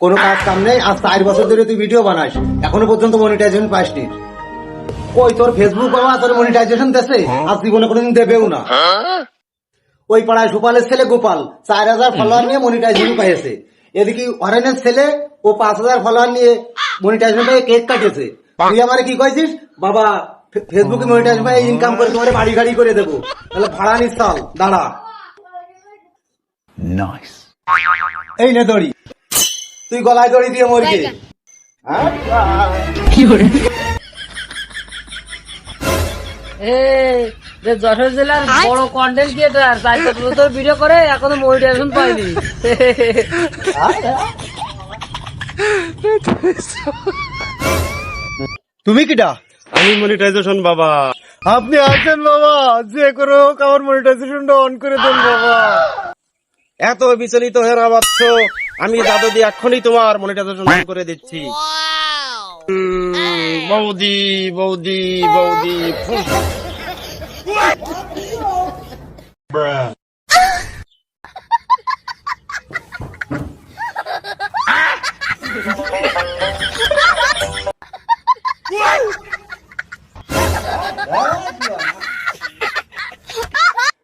কোনো কাজ কাম নেই আজ চার বছর ধরে তুই ভিডিও বানাস। এখনও পর্যন্ত মনিটাইজেশন পাসনি। ওই তোর ফেসবুক বাবা তোর মনিটাইজেশন দেশে? আজ জীবনে কোনোদিন দেবেও না। ওই পাড়ায় সুপালের ছেলে গোপাল চার হাজার ফলোয়ার নিয়ে মনিটাইজেশন পাইছে। এদিকে অরেনের ছেলে ও পাঁচ হাজার ফলোয়ার নিয়ে মনিটাইজেশন পেয়ে কেক কাটেছে। তুই আমারে কি কইছিস? বাবা ফেসবুকে মনিটাইজেশন পেয়ে ইনকাম করে তোমার বাড়ি গাড়ি করে দেবো। তাহলে ভাড়া নিস চল দাঁড়া এই নে দড়ি। তুই গলায় দড়ি দিয়ে মরবি। হ্যাঁ? এই যশোর জেলার বড় কন্টেন্ট ক্রিয়েটার তাই তোর ভিডিও করে এখনও মোটিভেশন পাইনি। তুমি কিটা আমি মনিটাইজেশন বাবা। আপনি আছেন বাবা। যে করে হোক আমার মনিটাইজেশনটা অন করে দেন বাবা। এত বিচলিত হয়ে না আমি দাদু দিয়ে এক্ষুনি তোমার মনিটা দর্শন করে দিচ্ছি। বৌদি বৌদি বৌদি Bruh.